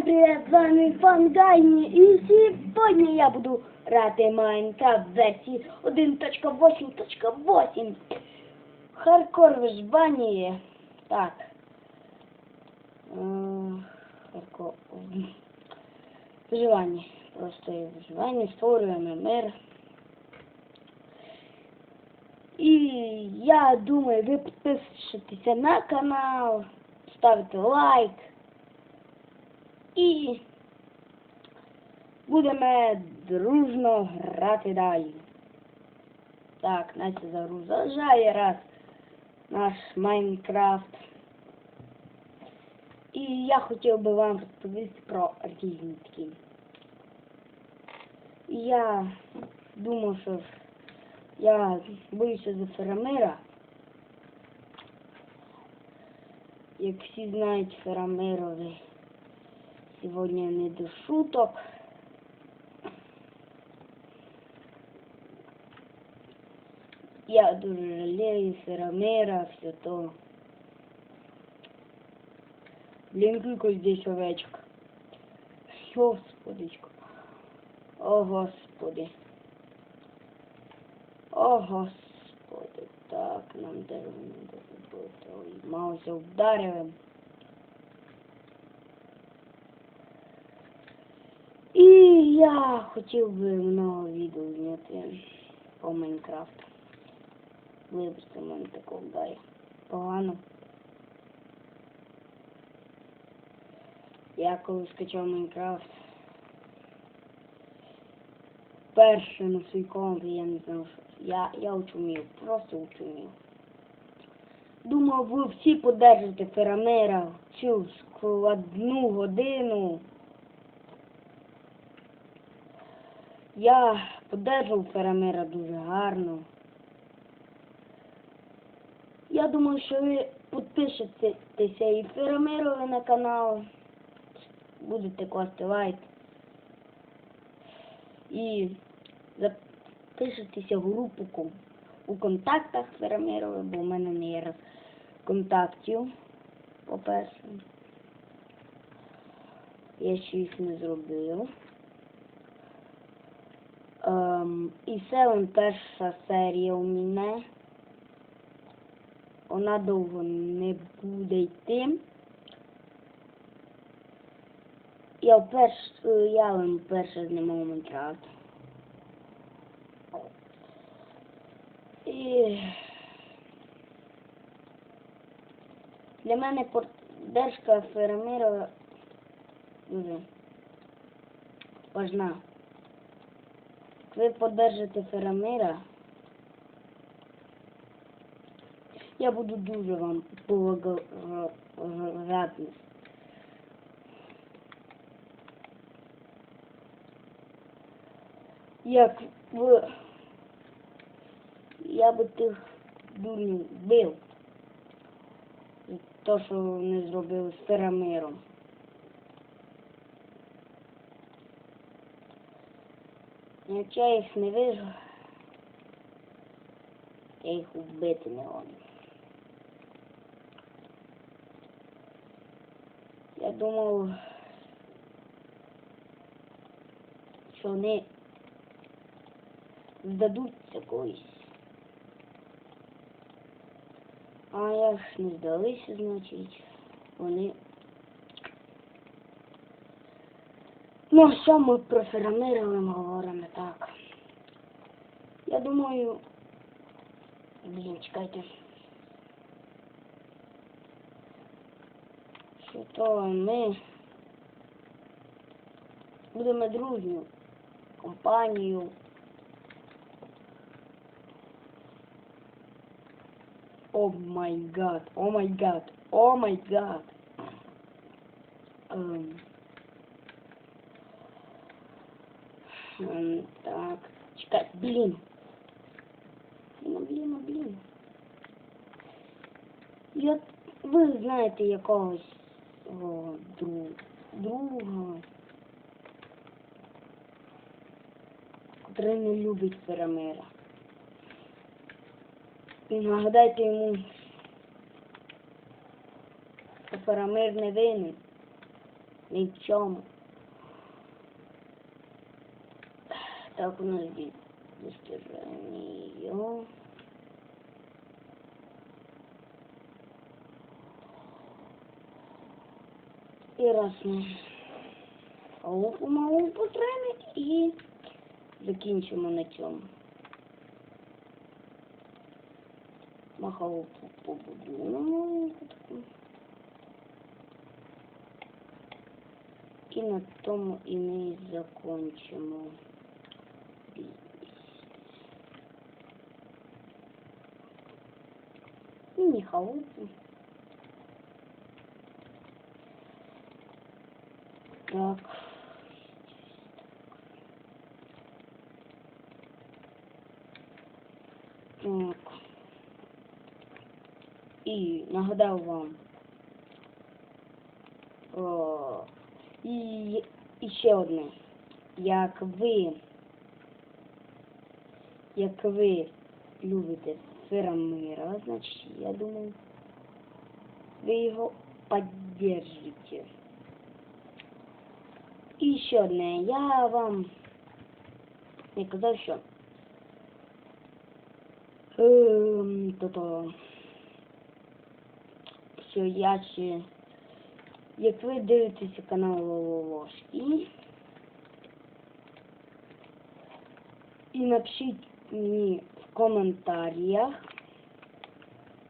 Всем привет, с вами Фангайни, и сегодня я буду грати Майнкрафт версії 1.8.8. Хардкор виживання. Так. Е, Хардкор. Виживання. Просто виживання, створюємо мир. І я думаю, ви підпишетеся на канал, ставите лайк. І будемо дружно грати далі. Так, Настя загружає раз наш Майнкрафт. І я хотів би вам розповісти про різні такі. Я думав, що я боюся за Ферамира. Як всі знають, Ферамирові Сегодня не до шуток. Я дуже жалею Ферамера, все то. Блин, сколько здесь овечек. Господичко. О, Господи. О, Господи. Так, нам дерево не буде. Ой, Мауся вдарив. І я хотів би много відео зняти по Майнкрафту. Вибачте, мене такого гає. Погано. Я коли скачав Майнкрафт. Перше на свій комп, я не знав, що я, я учумів, просто учумів. Думав, ви всі подержите Ферамера цю складну годину. Я подержав Ферамера дуже гарно. Я думаю, що ви підпишетеся і Ферамерові на канал. Будете класти лайк. І запишетеся в групу у контактах Ферамерові, бо в мене не є контактів, по-перше. Я ще їх не зробив. І це перша серія у мене. Вона довго не буде йти. Я вперше, я вам вперше знімав Майнкрафт. І для мене поддержка фермера дуже важна. Ви подержите Ферамира. Я буду дуже вам благодарний. Як ви... Я би тих дурнів бив. То, що вони зробили з Ферамиром. Я їх не вижу, я їх вбити не можу. Я думав, що вони здадуться колись. А я ж не здалися, значить, вони Ну, а що ми про Ферамировим говоримо так. Я думаю... Блін, чекайте. Що то ми будемо дружню компанію. О май гад, о май гад, о май гад. Так, чекай, блін. Блін, блін, блін. Я, ви знаєте якогось о, друг, друга, котрий не любить Ферамира. І нагадайте йому, що Ферамир не винен. Ні в чому. Так, у нас є достиження. І раз халупу мало потримати і закінчимо на цьому. Ми халупу побудуємо таку. І на тому і ми закончимо Міні халупу. Так. Так. І нагадав вам. О, і, і ще. Як ви, як ви любите Ферамира, значить, я думаю, ви його поддержите. І ще одне, я вам не казав, що ем, то-то, що я ще, як ви дивитеся канал Лолошки, і напишіть коментарях,